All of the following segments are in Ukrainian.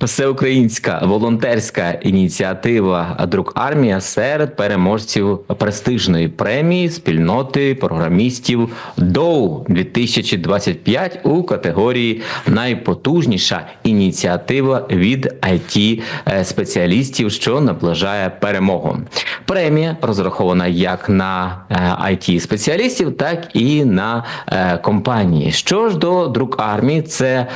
Всеукраїнська волонтерська ініціатива Друк Армія серед переможців престижної премії спільноти програмістів ДОУ 2025 у категорії Найпотужніша ініціатива від it спеціалістів, що наближає перемогу. Премія розрахована як на it спеціалістів, так і на е, компанії. Що ж до Друк Армії, це е,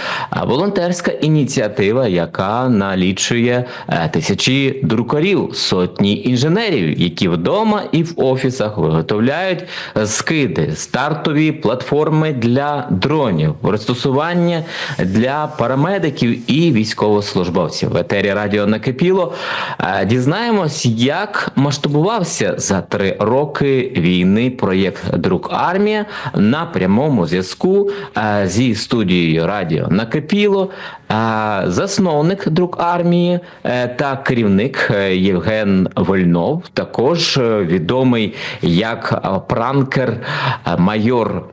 волонтерська ініціатива, яка налічує е, тисячі друкарів, сотні інженерів, які вдома і в офісах виготовляють скиди, стартові платформи для дронів, пристосування для парамедиків і військовослужбовців. В етері радіо накипіло. Е, Дізнаємось, як масштабувався за три роки війни проєкт Друк Армія на прямому зв'язку е, зі студією Радіо Накипіло. е, Засновник Друк армії е, та керівник е, Євген Вольнов, також е, відомий як пранкер майор.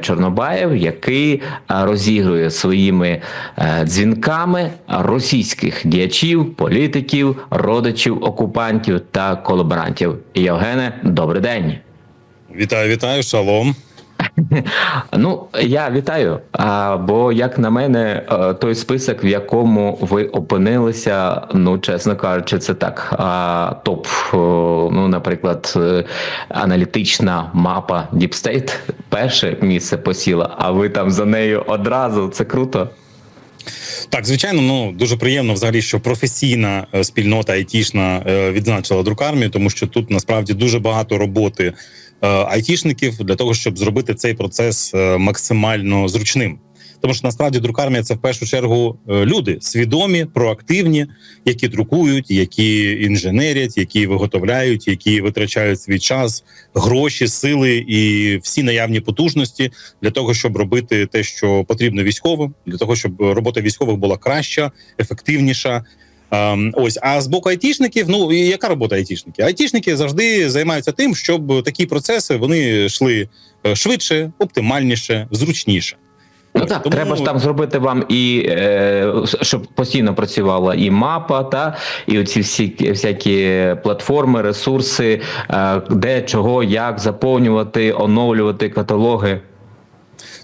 Чорнобаєв, який розігрує своїми дзвінками російських діячів, політиків, родичів окупантів та колаборантів. Євгене, добрий день. Вітаю, вітаю, шалом. Ну, я вітаю. А, бо, як на мене, е, той список, в якому ви опинилися, ну, чесно кажучи, це так. А, топ, е, ну, наприклад, е, аналітична мапа Deep State перше місце посіла, а ви там за нею одразу. Це круто. Так, звичайно, ну дуже приємно взагалі, що професійна спільнота айтішна відзначила друкармію, тому що тут насправді дуже багато роботи айтішників для того, щоб зробити цей процес е, максимально зручним. Тому що насправді друкармія це в першу чергу е, люди свідомі, проактивні, які друкують, які інженерять, які виготовляють, які витрачають свій час, гроші, сили і всі наявні потужності для того, щоб робити те, що потрібно військовим, для того, щоб робота військових була краща, ефективніша. Ем, ось, а з боку айтішників, ну і яка робота айтішників? Айтішники завжди займаються тим, щоб такі процеси вони йшли е, швидше, оптимальніше, зручніше. Ну так, тому- треба ж там зробити вам і е, щоб постійно працювала і мапа, та і оці всі всякі платформи, ресурси, е, де чого, як заповнювати, оновлювати каталоги.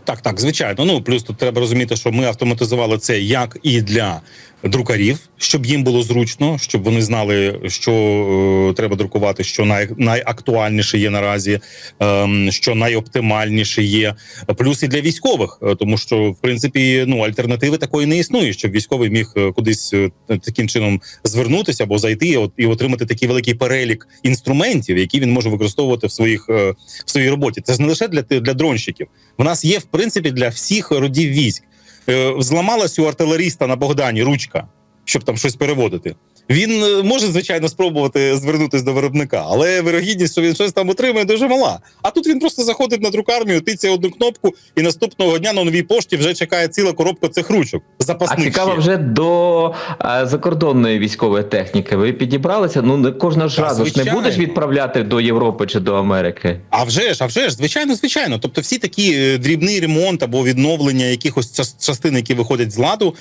Так, так, звичайно. Ну плюс тут треба розуміти, що ми автоматизували це як і для друкарів, щоб їм було зручно, щоб вони знали, що е, треба друкувати, що най, найактуальніше є наразі, ем, що найоптимальніше є. Плюс і для військових, е, тому що в принципі ну альтернативи такої не існує, щоб військовий міг е, кудись е, таким чином звернутися або зайти от, і отримати такий великий перелік інструментів, які він може використовувати в своїх е, в своїй роботі. Це ж не лише для для дронщиків. В нас є в принципі для всіх родів військ. Е, Зламалась у артилеріста на Богдані ручка, щоб там щось переводити. Він е, може звичайно спробувати звернутися до виробника, але вирогідність, що він щось там отримає, дуже мала. А тут він просто заходить на друкармію, тицяє одну кнопку, і наступного дня на новій пошті вже чекає ціла коробка цих ручок. А цікаво вже до е, закордонної військової техніки. Ви підібралися? Ну не кожного ж разу ж не будеш відправляти до Європи чи до Америки. А вже ж, а вже ж, звичайно, звичайно. Тобто, всі такі е, дрібний ремонт або відновлення якихось час- частин, які виходять з ладу,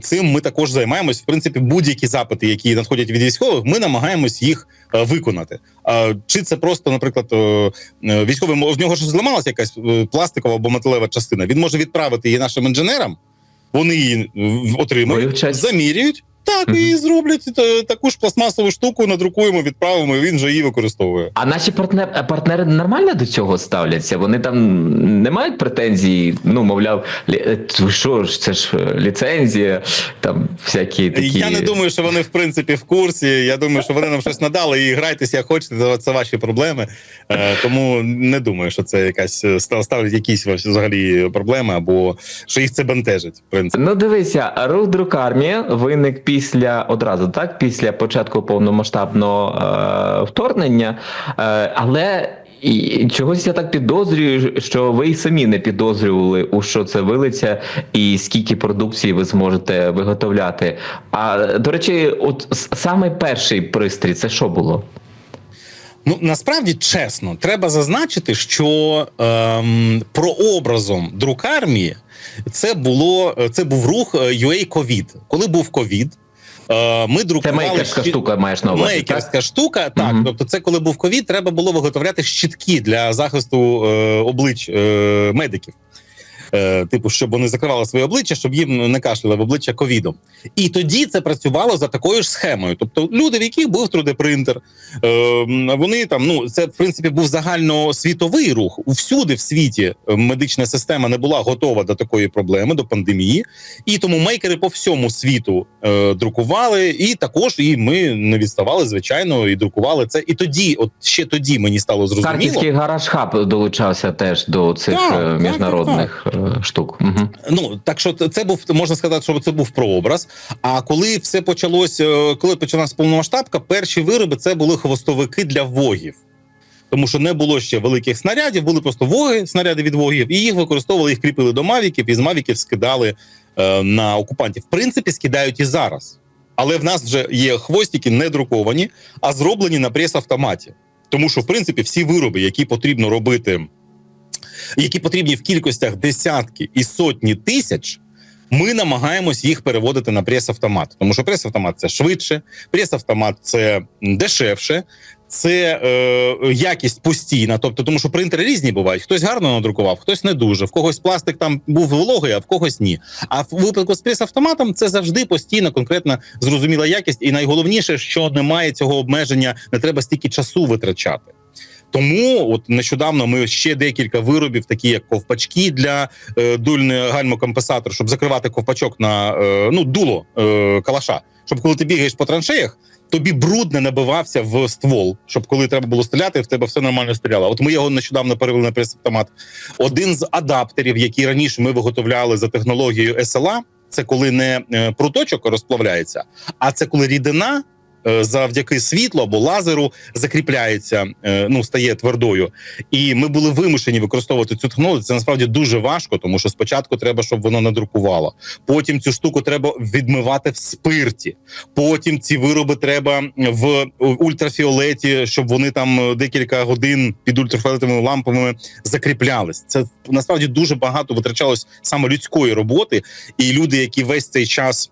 цим ми також займаємось. Принципі, будь-які запити, які надходять від військових, ми намагаємось їх е, виконати. А чи це просто, наприклад, е, е, військовий в нього ж зламалася якась пластикова або металева частина. Він може відправити її нашим інженерам. Вони її отримують, замірюють. Так, і зроблять таку ж пластмасову штуку, надрукуємо, відправимо, і він вже її використовує. А наші партнер, е, партнери нормально до цього ставляться? Вони там не мають претензій. Ну, мовляв, е, що ж, це ж е, ліцензія, там всякі такі. Я не думаю, що вони в принципі в курсі. Я думаю, що вони нам щось надали і грайтеся, як хочете, це- ваші проблеми. Тому не думаю, що це якась ставлять якісь взагалі проблеми, або що їх це бентежить. В принципі, Ну, дивися, рух друкармія виник після одразу, так, після початку повномасштабного е, вторгнення, е, але. І чогось я так підозрюю, що ви й самі не підозрювали, у що це вилиться, і скільки продукції ви зможете виготовляти. А до речі, от саме перший пристрій це що було? Ну насправді чесно, треба зазначити, що ем, прообразом друкармії це було це був рух е, UA COVID. Коли був ковід, е, ми Це друкували мейкерська щит- штука, маєш на увазі. Мейкерська так? штука, так. Мгм. Тобто, це коли був ковід, треба було виготовляти щитки для захисту е, облич е, медиків. Е, типу, щоб вони закривали своє обличчя, щоб їм не кашляли в обличчя ковідом. І тоді це працювало за такою ж схемою. Тобто, люди, в яких був 3D-принтер, е, вони там, ну це в принципі був загальносвітовий рух. Всюди в світі е, медична система не була готова до такої проблеми, до пандемії. І тому мейкери по всьому світу е, друкували, і також і ми не відставали, звичайно, і друкували це. І тоді, от ще тоді мені стало зрозуміло. Харківський гараж хаб долучався теж до цих Так, е, так, міжнародних е, штук. Угу. Ну так що це був можна сказати, що це був прообраз. А коли все почалось, е, коли почалась повномасштабка, перші вироби це були хвостовики для вогів. Тому що не було ще великих снарядів, були просто воги, снаряди від вогів, і їх використовували, їх кріпили до мавіків, і з мавіків скидали е, на окупантів. В принципі, скидають і зараз. Але в нас вже є хвостики не друковані, а зроблені на прес-автоматі. Тому що, в принципі, всі вироби, які потрібно робити, які потрібні в кількостях десятки і сотні тисяч, ми намагаємось їх переводити на прес-автомат. Тому що прес-автомат це швидше, прес-автомат це дешевше, це е, якість постійна. Тобто, тому що принтери різні бувають. Хтось гарно надрукував, хтось не дуже. В когось пластик там був вологий, а в когось ні. А в випадку з прес-автоматом це завжди постійна, конкретна зрозуміла якість. І найголовніше, що немає цього обмеження, не треба стільки часу витрачати. Тому от нещодавно ми ще декілька виробів, такі як ковпачки для е, дульний гальмокомпенсатор, щоб закривати ковпачок на е, ну дуло е, калаша. Щоб коли ти бігаєш по траншеях, тобі бруд не набивався в ствол, щоб коли треба було стріляти, в тебе все нормально стріляло. От ми його нещодавно перевели на прес-автомат. Один з адаптерів, який раніше ми виготовляли за технологією SLA, це коли не е, пруточок розплавляється, а це коли рідина. Е, Завдяки світлу або лазеру закріпляється, е, ну стає твердою, і ми були вимушені використовувати цю технологію. Це насправді дуже важко, тому що спочатку треба, щоб воно не друкувало. Потім цю штуку треба відмивати в спирті. Потім ці вироби треба в ультрафіолеті, щоб вони там е, декілька годин під ультрафіолетовими лампами закріплялись. Це насправді дуже багато витрачалось саме людської роботи, і люди, які весь цей час.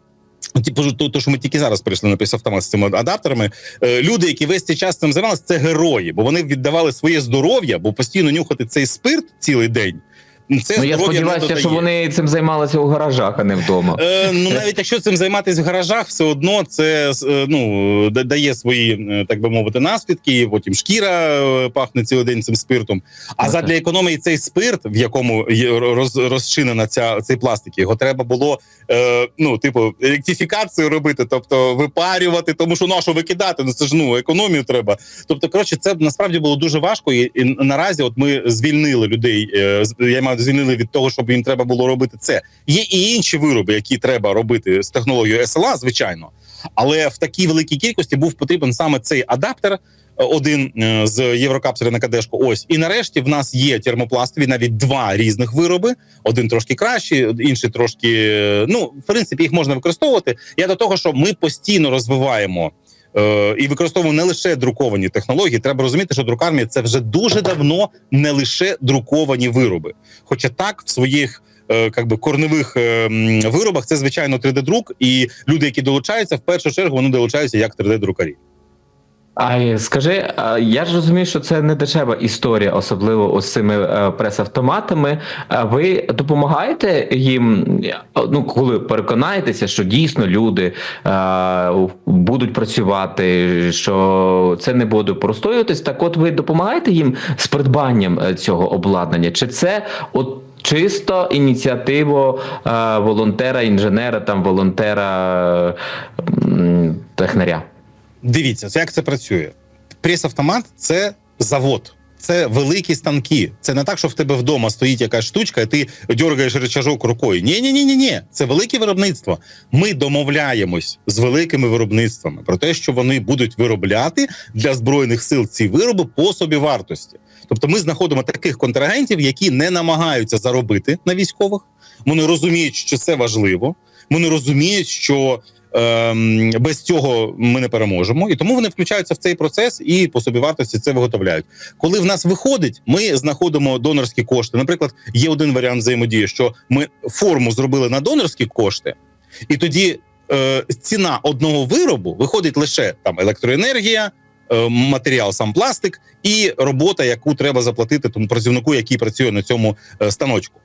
Типу, то, що ми тільки зараз прийшли на автомат з цими адаптерами. Е, люди, які весь цей час цим займалися, це герої, бо вони віддавали своє здоров'я, бо постійно нюхати цей спирт цілий день. Це Ну я сподіваюся, що вони цим займалися у гаражах, а не вдома. Е, ну навіть якщо цим займатися в гаражах, все одно це е, ну дає свої, е, так би мовити, наслідки. Потім шкіра е, пахне цілий день цим спиртом. А задля економії цей спирт, в якому роз, розчинена ця цей пластик, його треба було е, ну, типу, ректифікацію робити, тобто випарювати, тому що ну, викидати? Ну це ж ну економію треба. Тобто, коротше, це насправді було дуже важко. І, і наразі, от ми звільнили людей. е, я маю звільнили від того, щоб їм треба було робити це. Є і інші вироби, які треба робити з технологією SLA, звичайно. Але в такій великій кількості був потрібен саме цей адаптер. е, Один е, з єврокапсули на кадешку. Ось і нарешті в нас є термопластові навіть два різних вироби. Один трошки кращий, інший трошки. е, Ну, в принципі, їх можна використовувати. Я до того, що ми постійно розвиваємо і використовуємо не лише друковані технології. Треба розуміти, що друкармія це вже дуже давно не лише друковані вироби. Хоча так в своїх. е, Как би корневих е, виробах це звичайно 3D-друк, і люди, які долучаються, в першу чергу вони долучаються як 3D-друкарі. А е, скажи, я ж розумію, що це не дешева історія, особливо з цими е, прес-автоматами. Ви допомагаєте їм? е, Ну, коли переконаєтеся, що дійсно люди будуть працювати, що це не буде простоюватись, так от ви допомагаєте їм з придбанням цього обладнання? Чи це от? Чисто ініціативу е, волонтера, інженера, там волонтера технаря. Дивіться, як це працює. Прес-автомат це завод. Це великі станки. Це не так, що в тебе вдома стоїть якась штучка, і ти дергаєш речажок рукою. Ні, ні, ні, ні, ні. Це велике виробництво. Ми домовляємось з великими виробництвами про те, що вони будуть виробляти для збройних сил ці вироби по собі вартості. Тобто, ми знаходимо таких контрагентів, які не намагаються заробити на військових. Вони розуміють, що це важливо. Вони розуміють, що без цього ми не переможемо. І тому вони включаються в цей процес і по собівартості це виготовляють. Коли в нас виходить, ми знаходимо донорські кошти. Наприклад, є один варіант взаємодії, що ми форму зробили на донорські кошти, і тоді е, ціна одного виробу виходить лише там електроенергія, е, матеріал, сам пластик і робота, яку треба заплатити тому працівнику, який працює на цьому е, станочку.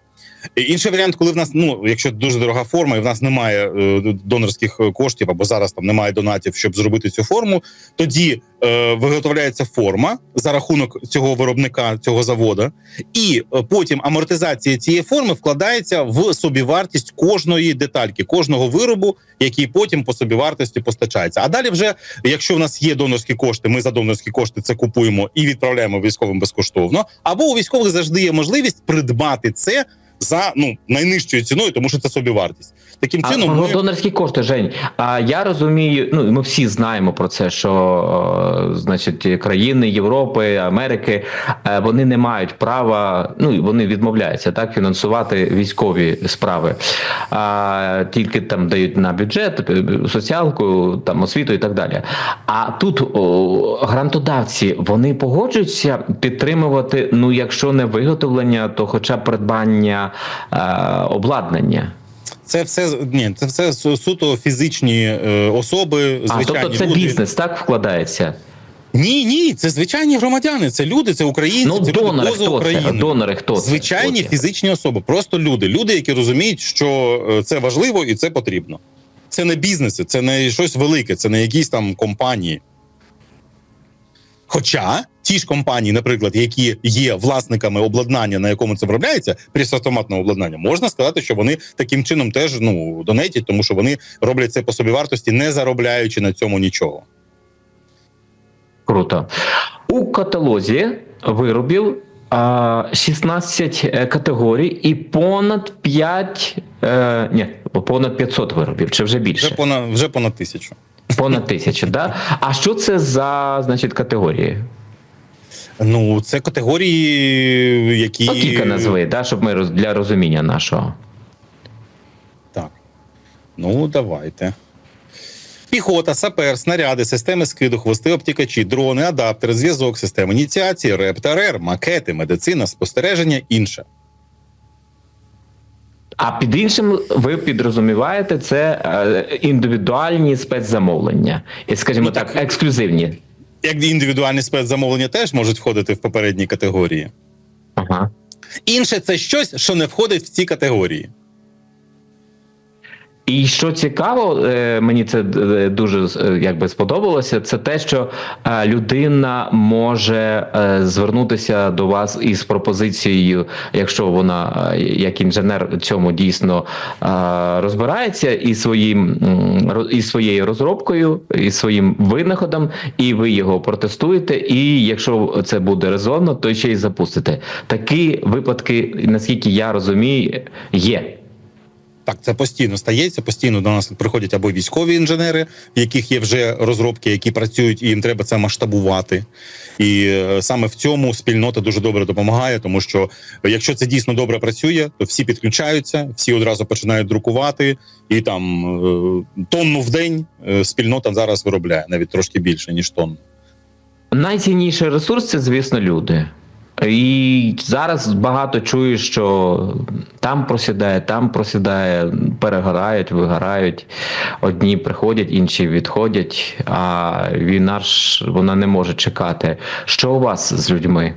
Інший варіант, коли в нас, ну якщо дуже дорога форма, і в нас немає е, донорських коштів, або зараз там немає донатів, щоб зробити цю форму, тоді е, виготовляється форма за рахунок цього виробника, цього завода, і е, потім амортизація цієї форми вкладається в собівартість кожної детальки, кожного виробу, який потім по собівартості постачається. А далі, вже якщо в нас є донорські кошти, ми за донорські кошти це купуємо і відправляємо військовим безкоштовно. Або у військових завжди є можливість придбати це за ну найнижчою ціною, тому що це собівартість. Таким А, чином, ну, ми... донорські кошти, Жень. А я розумію, ну ми всі знаємо про це, що е, значить країни Європи, Америки е, вони не мають права, ну вони відмовляються так фінансувати військові справи, а тільки там дають на бюджет, е, соціалку, там освіту і так далі. А тут о, грантодавці вони погоджуються підтримувати. Ну, якщо не виготовлення, то хоча б придбання обладнання. це все ні, це все суто фізичні е, особи, А, тобто це люди. бізнес так вкладається. Ні, ні, це звичайні громадяни, це люди, це українці, Ну, це донори люди поза це? Донори хто? Звичайні це? фізичні особи, просто люди. Люди, які розуміють, що е, це важливо і це потрібно. Це не бізнеси, це не щось велике, це не якісь там компанії. Хоча ті ж компанії, наприклад, які є власниками обладнання, на якому це виробляється, пресоавтоматного обладнання, можна сказати, що вони таким чином теж ну донетять, тому що вони роблять це по собі вартості, не заробляючи на цьому нічого. Круто. У каталозі виробів 16 е, категорій і понад 5, е, ні, понад 500 виробів, чи вже більше? Вже понад вже понад тисячу. Понад тисячу, да? А що це за значить, категорії? Ну, це категорії, які Ну, кілька назви, да, щоб ми роз- для розуміння нашого. Так. Ну, давайте. Піхота, сапер, снаряди, системи скиду, хвости, обтікачі, дрони, адаптери, зв'язок, системи ініціації, РЕП та РЕР, макети, медицина, спостереження, інше. А під іншим ви підрозуміваєте це е, індивідуальні спецзамовлення, і, скажімо Ну, так, так. ексклюзивні. Як індивідуальні спецзамовлення теж можуть входити в попередні категорії. Ага. Інше це щось, що не входить в ці категорії. І що цікаво, е, мені це е, дуже е, якби сподобалося. Це те, що людина може звернутися до вас із пропозицією, якщо вона як інженер цьому дійсно розбирається, і своїм і своєю розробкою, і своїм винаходом, і ви його протестуєте. І якщо це буде резонно, то ще й запустите. Такі випадки, наскільки я розумію, є. Так, це постійно стається. Постійно до нас приходять або військові інженери, в яких є вже розробки, які працюють, і їм треба це масштабувати. І е, саме в цьому спільнота дуже добре допомагає, тому що якщо це дійсно добре працює, то всі підключаються, всі одразу починають друкувати, і там е, тонну в день е, спільнота зараз виробляє навіть трошки більше ніж тонну. Найцінніший ресурс це, звісно, люди. І зараз багато чую, що там просідає, там просідає, перегорають, вигорають. Одні приходять, інші відходять. А війна ж вона не може чекати. Що у вас з людьми?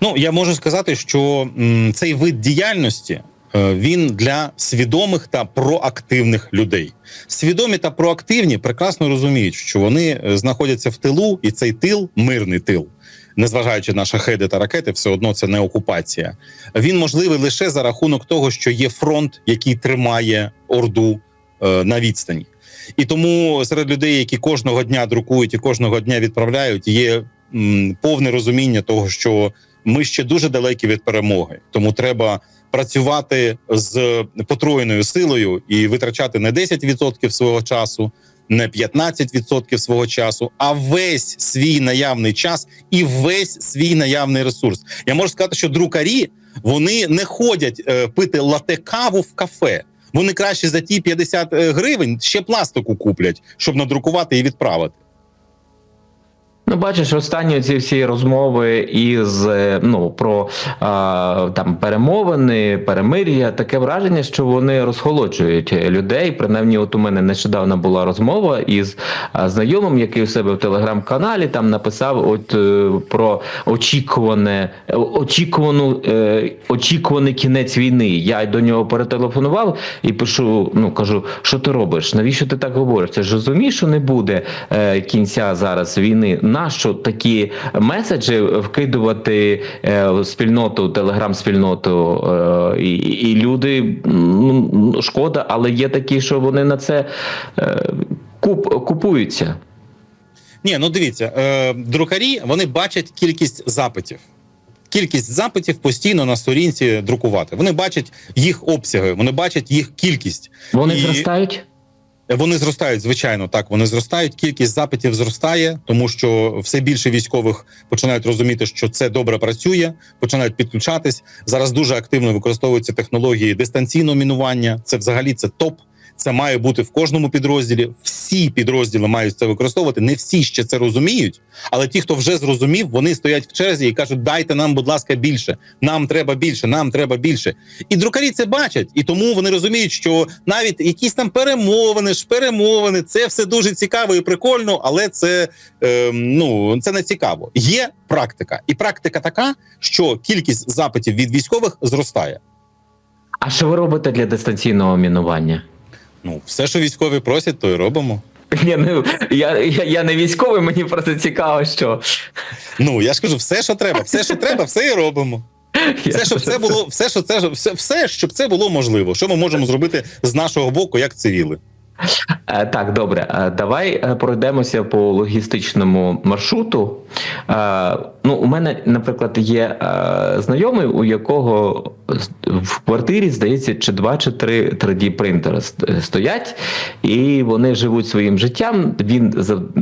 Ну я можу сказати, що цей вид діяльності е, він для свідомих та проактивних людей. Свідомі та проактивні прекрасно розуміють, що вони е, знаходяться в тилу, і цей тил мирний тил. Незважаючи на шахеди та ракети, все одно це не окупація. Він можливий лише за рахунок того, що є фронт, який тримає орду е, на відстані. І тому серед людей, які кожного дня друкують і кожного дня відправляють, є м, повне розуміння того, що ми ще дуже далекі від перемоги. Тому треба працювати з потроєною силою і витрачати не 10% свого часу, не 15% свого часу, а весь свій наявний час і весь свій наявний ресурс. Я можу сказати, що друкарі вони не ходять е, пити лате каву в кафе. Вони краще за ті 50 гривень ще пластику куплять, щоб надрукувати і відправити. Ну, бачиш, останні ці всі розмови із е, ну про а, там перемовини, перемир'я, таке враження, що вони розхолоджують людей. Принаймні, от у мене нещодавно була розмова із знайомим, який у себе в телеграм-каналі там написав от е, про очікуване е, очікувану очікуваний кінець війни. Я до нього перетелефонував і пишу: ну кажу, що ти робиш? Навіщо ти так говориш? Ти ж розумієш, що не буде кінця зараз війни. Нащо такі меседжі вкидувати е, в спільноту, телеграм-спільноту, е, і, і люди ну, шкода, але є такі, що вони на це е, куп, купуються. Ні, ну дивіться, е, друкарі вони бачать кількість запитів. Кількість запитів постійно на сторінці друкувати. Вони бачать їх обсяги, вони бачать їх кількість. Вони І- зростають. Вони зростають, звичайно, так вони зростають. Кількість запитів зростає, тому що все більше військових починають розуміти, що це добре працює, починають підключатись. Зараз дуже активно використовуються технології дистанційного мінування. Це взагалі це топ. Це має бути в кожному підрозділі. Всі підрозділи мають це використовувати. Не всі ще це розуміють, але ті, хто вже зрозумів, вони стоять в черзі і кажуть: дайте нам, будь ласка, більше. Нам треба більше, нам треба більше. І друкарі це бачать, і тому вони розуміють, що навіть якісь там перемовини, ж перемовини, це все дуже цікаво і прикольно, але це е, ну це не цікаво. Є практика, і практика така, що кількість запитів від військових зростає. А що ви робите для дистанційного мінування? Ну, все, що військові просять, то й робимо. Я не я, я, я не військовий, мені просто цікаво, що Ну я ж кажу, все, що треба, все, що треба, все і робимо. Все, щоб це було, все, що це все, все, щоб це було можливо. Що ми можемо зробити з нашого боку, як цивіли? Е, Так, добре, Е, давай е, пройдемося по логістичному маршруту. Е, Ну, у мене, наприклад, є е, знайомий, у якого в квартирі, здається, чи два чи три 3D принтери стоять, і вони живуть своїм життям. Він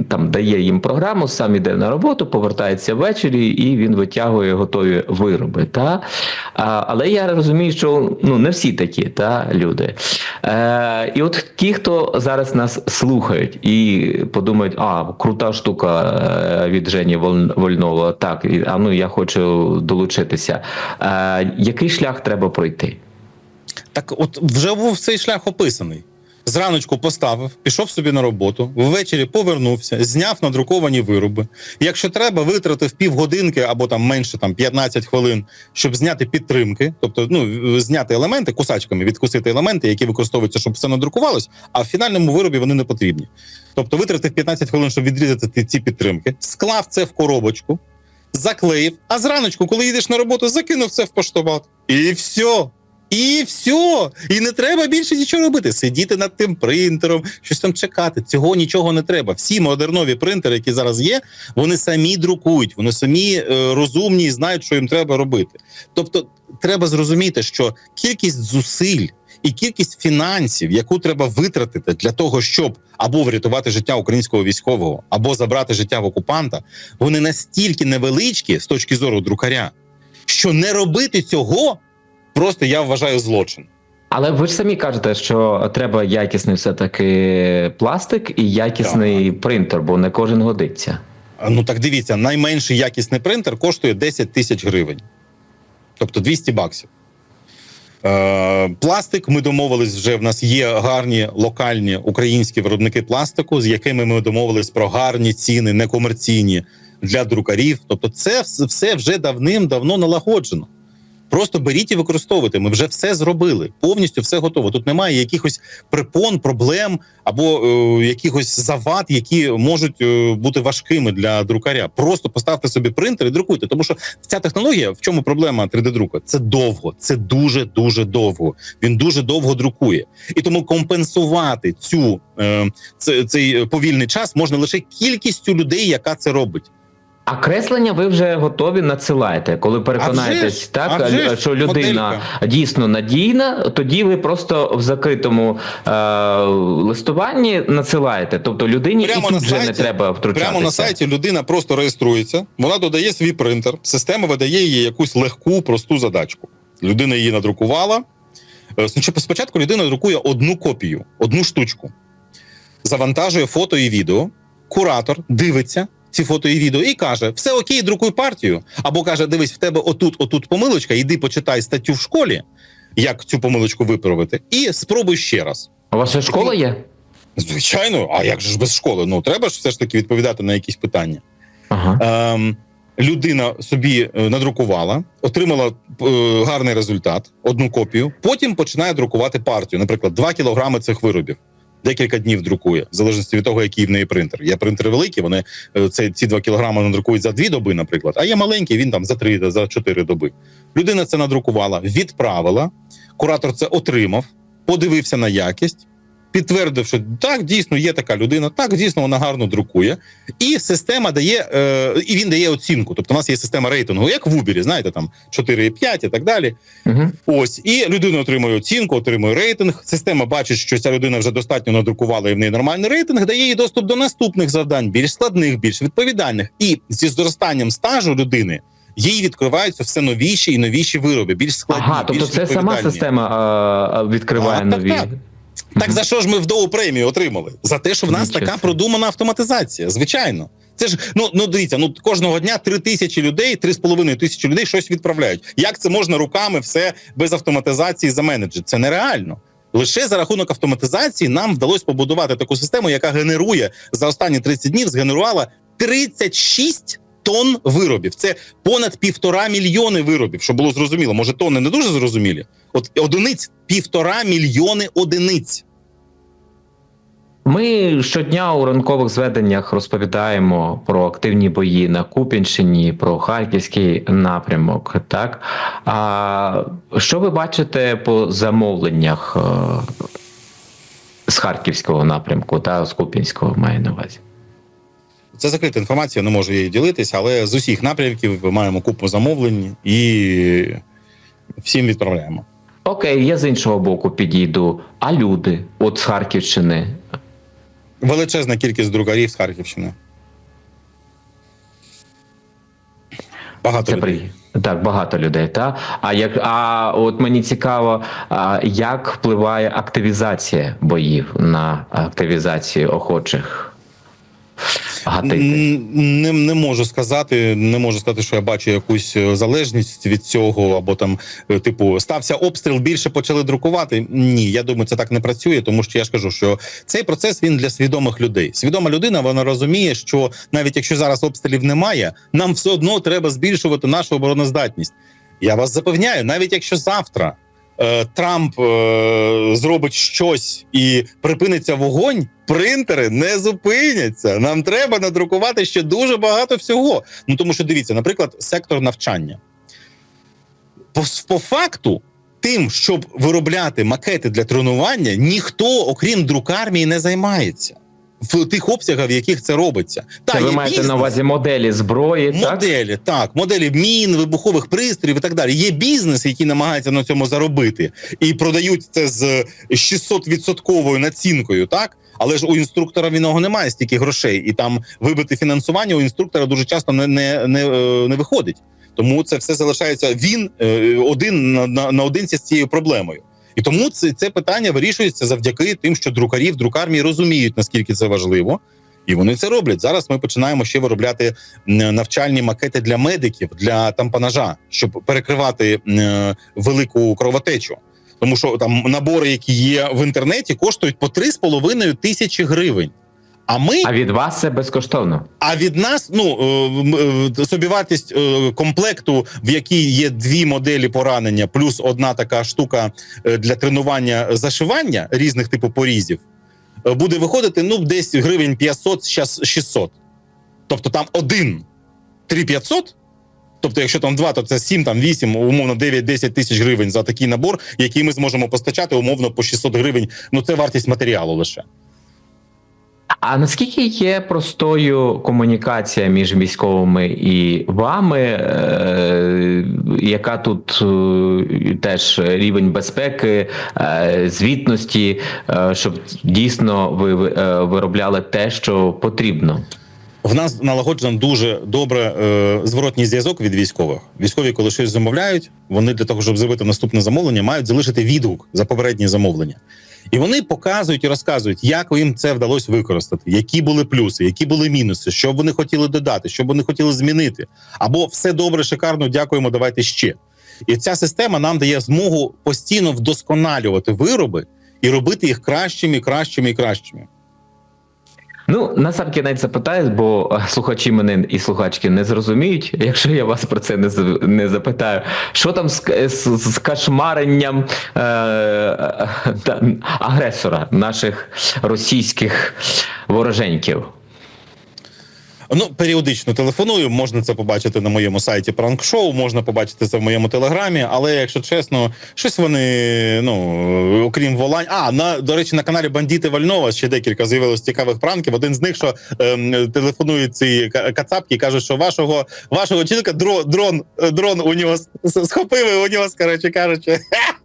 там дає їм програму, сам іде на роботу, повертається ввечері, і він витягує готові вироби. Та? А, але я розумію, що ну, не всі такі та, люди. Е, і от ті, хто зараз нас слухають і подумають, а, крута штука е, від Жені Воль- Вольнова, так, і- а ну я хочу долучитися. Е, який шлях треба пройти? Так, от вже був цей шлях описаний. Зраночку поставив, пішов собі на роботу, ввечері повернувся, зняв надруковані вироби. Якщо треба, витратив півгодинки або там менше там 15 хвилин, щоб зняти підтримки, тобто ну зняти елементи кусачками, відкусити елементи, які використовуються, щоб все надрукувалось, а в фінальному виробі вони не потрібні. Тобто витратив 15 хвилин, щоб відрізати ці підтримки, склав це в коробочку, заклеїв, а зраночку, коли їдеш на роботу, закинув це в поштомат. І все. І все. І не треба більше нічого робити. Сидіти над тим принтером, щось там чекати. Цього нічого не треба. Всі модернові принтери, які зараз є, вони самі друкують, вони самі е, розумні і знають, що їм треба робити. Тобто, треба зрозуміти, що кількість зусиль і кількість фінансів, яку треба витратити для того, щоб або врятувати життя українського військового, або забрати життя в окупанта, вони настільки невеличкі з точки зору друкаря, що не робити цього просто я вважаю злочин. Але ви ж самі кажете, що треба якісний все-таки пластик і якісний принтер, бо не кожен годиться. Ну так дивіться, найменший якісний принтер коштує 10 тисяч гривень, тобто 200 баксів. Е, пластик ми домовились вже. В нас є гарні локальні українські виробники пластику, з якими ми домовились про гарні ціни, некомерційні для друкарів. Тобто, це все вже давним-давно налагоджено. Просто беріть і використовуйте. Ми вже все зробили, повністю все готово. Тут немає якихось препон, проблем або е, якихось завад, які можуть е, бути важкими для друкаря. Просто поставте собі принтер і друкуйте. Тому що ця технологія, в чому проблема 3D-друку? Це довго, це дуже дуже довго. Він дуже довго друкує, і тому компенсувати цю е, цей повільний час можна лише кількістю людей, яка це робить. А креслення ви вже готові надсилаєте, коли переконаєтесь, ж, так ж, що людина моделька. дійсно надійна, тоді ви просто в закритому е, листуванні надсилаєте. Тобто людині Прямо і тут вже не треба втручатися. Прямо на сайті людина просто реєструється, вона додає свій принтер, система видає їй якусь легку, просту задачку. Людина її надрукувала, Е, Спочатку людина друкує одну копію, одну штучку, завантажує фото і відео. Куратор дивиться ці фото і відео і каже: все окей, друкуй партію. Або каже: дивись, в тебе отут, отут помилочка, іди почитай статтю в школі, як цю помилочку виправити, і спробуй ще раз. У вас ще школа є? Звичайно, а як же ж без школи? Ну треба ж все ж таки відповідати на якісь питання. Ага. Ем, людина собі е, надрукувала, отримала е, гарний результат, одну копію. Потім починає друкувати партію. Наприклад, 2 кілограми цих виробів. Декілька днів друкує, в залежності від того, який в неї принтер. Є принтери великі, вони е, це ці 2 кілограми надрукують за 2 доби, наприклад. А є маленький, він там за 3, за 4 доби. Людина це надрукувала, відправила. Куратор це отримав, подивився на якість, підтвердив, що так дійсно є така людина, так дійсно вона гарно друкує. І система дає, е, і він дає оцінку. Тобто, у нас є система рейтингу, як в Uber, знаєте, там 4,5 і так далі. Угу. Ось і людина отримує оцінку, отримує рейтинг. Система бачить, що ця людина вже достатньо надрукувала і в неї нормальний рейтинг, дає їй доступ до наступних завдань, більш складних, більш відповідальних. І зі зростанням стажу людини їй відкриваються все новіші і новіші вироби, більш складні. Ага, тобто більш це сама система а, відкриває Так, так, нові. так. Так за що ж ми в доу премію отримали? За те, що в нас така продумана автоматизація. Звичайно, це ж ну ну дивіться, ну кожного дня три тисячі людей, три з половиною тисячі людей щось відправляють. Як це можна руками все без автоматизації заменеджити? Це нереально. Лише за рахунок автоматизації нам вдалося побудувати таку систему, яка генерує за останні 30 днів, згенерувала 36 тонн виробів. Це понад півтора мільйони виробів, щоб було зрозуміло. Може, тонни не дуже зрозумілі. От одиниць півтора мільйони одиниць. Ми щодня у ранкових зведеннях розповідаємо про активні бої на Купінщині, про харківський напрямок. Так а що ви бачите по замовленнях е, з харківського напрямку та з Купінського маю на увазі? Це закрита інформація, не можу її ділитися, але з усіх напрямків ми маємо купу замовлень і всім відправляємо. Окей, я з іншого боку підійду. А люди, от з Харківщини, Величезна кількість друкарів з Харківщини. Багато Це людей. при... Так, багато людей, та а як а от мені цікаво, а, як впливає активізація боїв на активізацію охочих гатити? Не, не можу сказати, не можу сказати, що я бачу якусь е, залежність від цього, або там, е, типу, стався обстріл, більше почали друкувати. Ні, я думаю, це так не працює, тому що я ж кажу, що цей процес він для свідомих людей. Свідома людина вона розуміє, що навіть якщо зараз обстрілів немає, нам все одно треба збільшувати нашу обороноздатність. Я вас запевняю, навіть якщо завтра. Е, Трамп е, зробить щось і припиниться вогонь, принтери не зупиняться. Нам треба надрукувати ще дуже багато всього. Ну тому що дивіться, наприклад, сектор навчання. По, по факту, тим, щоб виробляти макети для тренування, ніхто, окрім друкармії, не займається в тих обсягах, в яких це робиться. Це ви маєте на увазі моделі зброї. Моделі, так, моделі мін, вибухових пристроїв і так далі. Є бізнес, який намагається на цьому заробити, і продають це з 600-відсотковою націнкою, так. Але ж у інструктора він нього немає стільки грошей, і там вибити фінансування у інструктора дуже часто не, не, не, е, не виходить. Тому це все залишається він е, один на, на, наодинці з цією проблемою. І тому це, це питання вирішується завдяки тим, що друкарі в друкармії розуміють, наскільки це важливо. І вони це роблять. Зараз ми починаємо ще виробляти навчальні макети для медиків для тампанажа, щоб перекривати м, велику кровотечу. Тому що там набори, які є в інтернеті, коштують по 3,5 тисячі гривень. А ми А від вас це безкоштовно. а від нас, ну е, е, собівартість е, комплекту, в якій є дві моделі поранення, плюс одна така штука для тренування зашивання різних типу порізів, буде виходити ну десь гривень 500, щас 600. Тобто там один 3500, Тобто, якщо там два, то це 7, там 8, умовно 9-10 тисяч гривень за такий набор, який ми зможемо постачати умовно по 600 гривень. Ну це вартість матеріалу лише. А наскільки є простою комунікація між військовими і вами, е, яка тут е, теж рівень безпеки, е, звітності, е, щоб дійсно ви е, виробляли те, що потрібно? В нас налагоджено дуже добре е, зворотній зв'язок від військових. Військові, коли щось замовляють, вони для того, щоб зробити наступне замовлення, мають залишити відгук за попереднє замовлення. І вони показують і розказують, як їм це вдалося використати, які були плюси, які були мінуси, що вони хотіли додати, що вони хотіли змінити. Або все добре, шикарно, дякуємо, давайте ще. І ця система нам дає змогу постійно вдосконалювати вироби і робити їх кращими, кращими і кращими. Ну, на сам кінець запитаю, бо е, слухачі мене і слухачки не зрозуміють, якщо я вас про це не не запитаю. Що там з, з, з кошмаренням е, е, агресора наших російських вороженьків? Ну, періодично телефоную. Можна це побачити на моєму сайті Пранк Шоу, можна побачити це в моєму телеграмі. Але якщо чесно, щось вони, ну окрім волань. А на до речі, на каналі Бандіти Вальнова ще декілька з'явилось цікавих пранків. Один з них, що ем, телефонують ці кацапки, і кажуть, що вашого вашого чоловіка дрон, дрон, е, дрон унес, с- схопив і унес, коротше кажучи.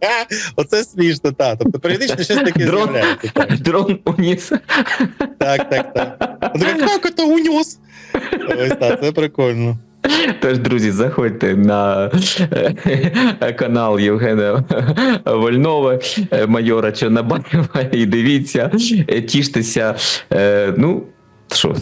Оце смішно, та. Тобто періодично щось таке Дрон, з'являється. дрон уніс. Так, так, так. Як це унес? Ось так, це прикольно. Тож, друзі, заходьте на е, канал Євгена Вольнова, е, майора Чорнобаєва, і дивіться, е, тіштеся. Ну, що.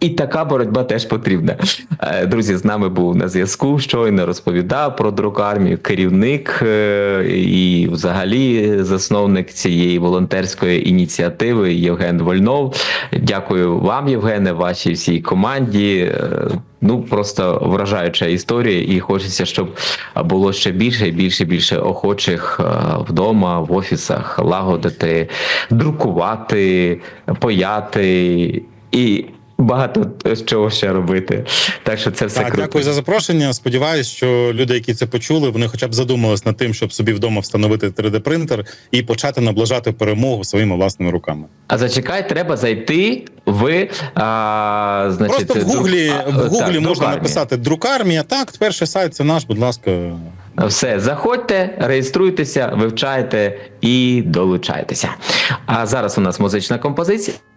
І, така боротьба теж потрібна. Е, Друзі, з нами був на зв'язку. Щойно розповідав про друкармію, керівник е, і, взагалі, засновник цієї волонтерської ініціативи Євген Вольнов. Дякую вам, Євгене, вашій всій команді. Е, Ну просто вражаюча історія, і хочеться, щоб було ще більше більше більше охочих вдома, в офісах лагодити, друкувати, паяти і багато чого ще робити. Так що це все Так, круто. дякую за запрошення. Сподіваюсь, що люди, які це почули, вони хоча б задумались над тим, щоб собі вдома встановити 3D-принтер і почати наближати перемогу своїми власними руками. А зачекай, треба зайти в а, значить, Просто в гуглі друк- в гуглі так, можна друкарня. написати друкармія. Так, перший сайт це наш, будь ласка. Все, заходьте, реєструйтеся, вивчайте і долучайтеся. А зараз у нас музична композиція.